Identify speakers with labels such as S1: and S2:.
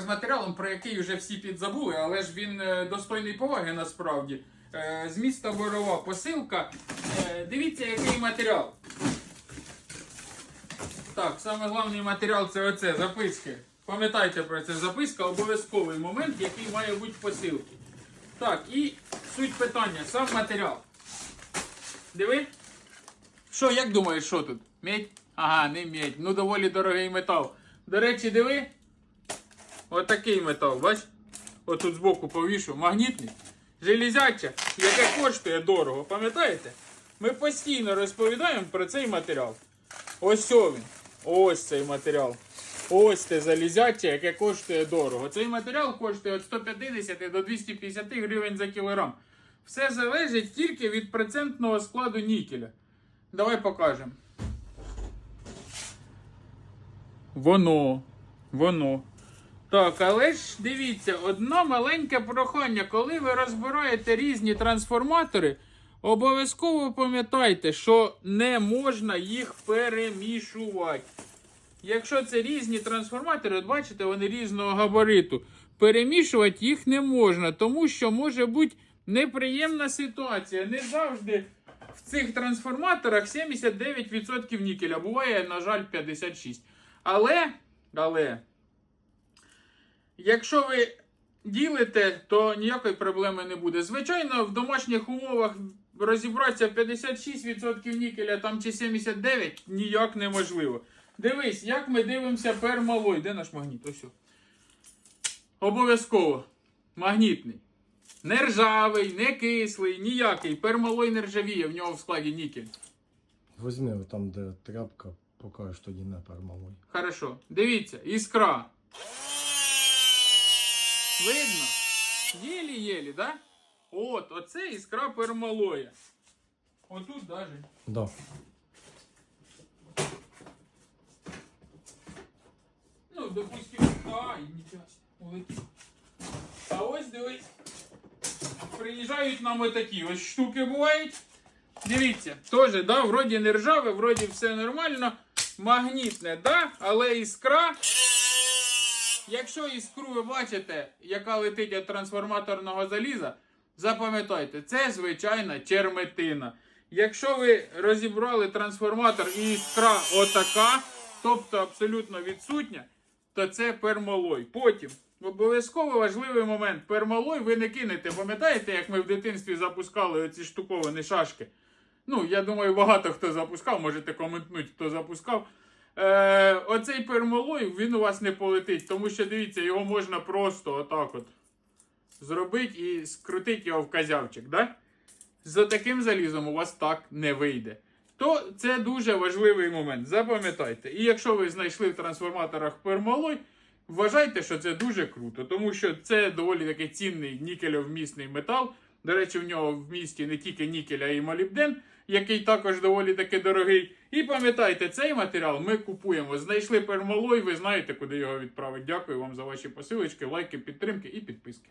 S1: з матеріалом, про який вже всі підзабули, але ж він е, достойний поваги насправді. Е, З міста Борова посилка. Е, Дивіться, який матеріал. Так, саме головний матеріал це оце, записки. Пам'ятайте про це, записка обов'язковий момент, який має бути в посилці. Так, і суть питання, сам матеріал. Диви. Що, як думаєш, що тут? Медь? Ага, не медь. Ну доволі дорогий метал. До речі, диви. Отакий метал, бач? Отут збоку повішу. Магнітний. Железяча, яке коштує дорого, пам'ятаєте? Ми постійно розповідаємо про цей матеріал. Ось він. Ось цей матеріал. Ось це залізяче, яке коштує дорого. Цей матеріал коштує від 150 до 250 гривень за кілограм. Все залежить тільки від процентного складу нікеля. Давай покажемо. Воно. Воно. Так, але ж дивіться, одне маленьке прохання. Коли ви розбираєте різні трансформатори, обов'язково пам'ятайте, що не можна їх перемішувати. Якщо це різні трансформатори, от бачите, вони різного габариту. Перемішувати їх не можна, тому що може бути неприємна ситуація. Не завжди в цих трансформаторах 79% нікеля. Буває, на жаль, 56%. Але, але, якщо ви ділите, то ніякої проблеми не буде. Звичайно, в домашніх умовах розібратися 56% нікеля там чи 79% ніяк неможливо. Дивись, як ми дивимося пермалой. Де наш магніт? Ось. Обов'язково. Магнітний. Не ржавий, не кислий, ніякий. Пермалой не ржавіє, в нього в складі нікель.
S2: Возьми там, де тряпка, покажеш тоді не пермалой.
S1: Хорошо. Дивіться, іскра. Видно? Єлі-єлі, да? От, оце іскра пермалоя. Отут даже.
S2: Да.
S1: Ну, допустим, ай, нічого. улетів. А ось дивись. Приїжджають нам отакі ось штуки бувають. Дивіться, теж, да, вроді не ржаве, вроді все нормально. Магнітне, да, але іскра. Якщо іскру ви бачите, яка летить від трансформаторного заліза, запам'ятайте, це звичайна черметина. Якщо ви розібрали трансформатор і іскра отака, тобто абсолютно відсутня, то це пермалой. Потім обов'язково важливий момент. Пермалой ви не кинете. Пам'ятаєте, як ми в дитинстві запускали оці штуковані шашки? Ну, я думаю, багато хто запускав, можете коментнути, хто запускав. Е, оцей пермалой, він у вас не полетить, тому що дивіться, його можна просто отак от зробити і скрутити його в козявчик. Да? За таким залізом у вас так не вийде. То це дуже важливий момент. Запам'ятайте. І якщо ви знайшли в трансформаторах пермалой, вважайте, що це дуже круто, тому що це доволі таки цінний нікельовмісний метал. До речі, в нього в місті не тільки нікель, а й молібден, який також доволі таки дорогий. І пам'ятайте, цей матеріал ми купуємо. Знайшли пермалой, ви знаєте, куди його відправити. Дякую вам за ваші посилочки, лайки, підтримки і підписки.